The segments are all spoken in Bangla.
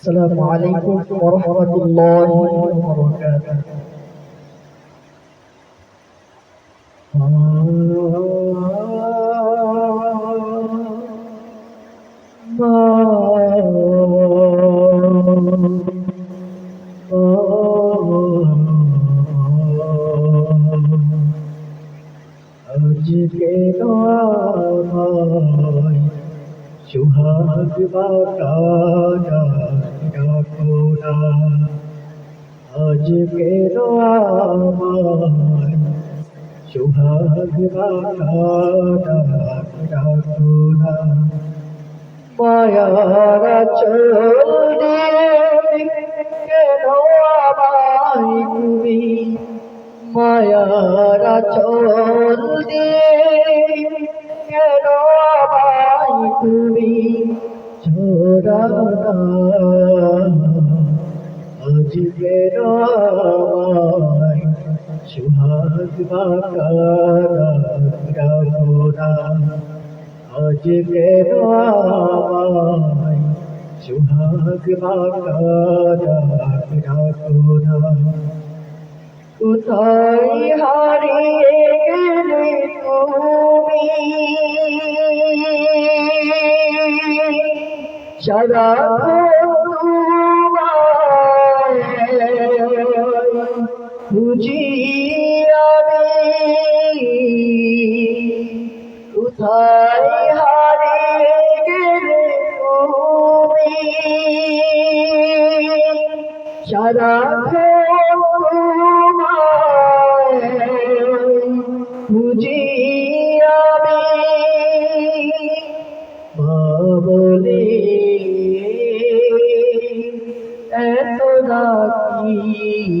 السلام عليكم ورحمة الله وبركاته আজকে আমায় সুহাগ বাকানা ডাকোনা আজকে আমায় সুহাগ মায়ারা চল দিয়ে কেন চল দিয়ে কেন আমায় সুহাগ বাকারা আজকে আমায় সুহাগ বাকারা কোথায় হারিয়ে গেলে তুমি? সারা আমি কোথায় হারিয়ে গেলে তুমি? সারা বলে এত ডাকি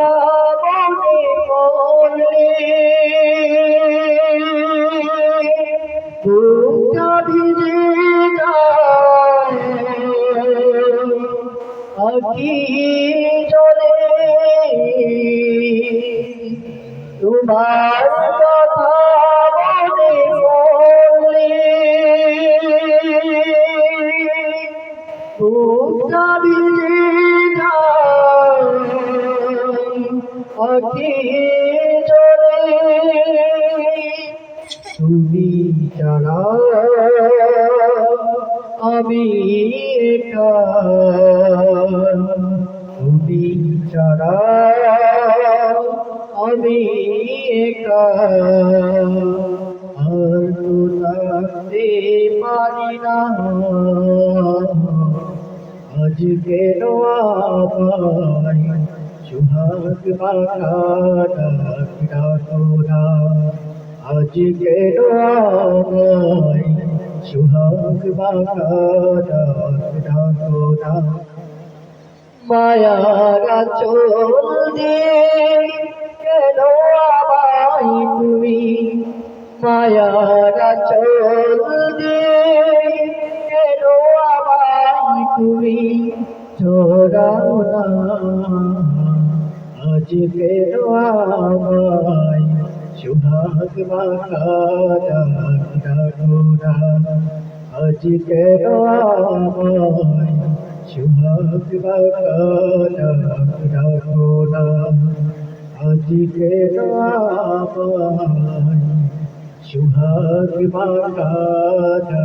জলে তোমার কথা মনে পড়লে আখি জলে তুমি ছাড়া আমি একা ছাড়া আমি একা আর তো থাকতে পারি না। আজকে আমায় সুহাগ না আজকে আমায় সুহাগ না মায়ারা চোল দিয়ে কেন আমায় তুমি। মায়ারা চোল দিয়ে কেন আমায় তুমি। ছোড়াও না আজকে আমায়। সুহাগ বাঁকা ডাকো না আজকে আমায়। সুহাগ ডাকো না আজকে সুহাগ ডাকো না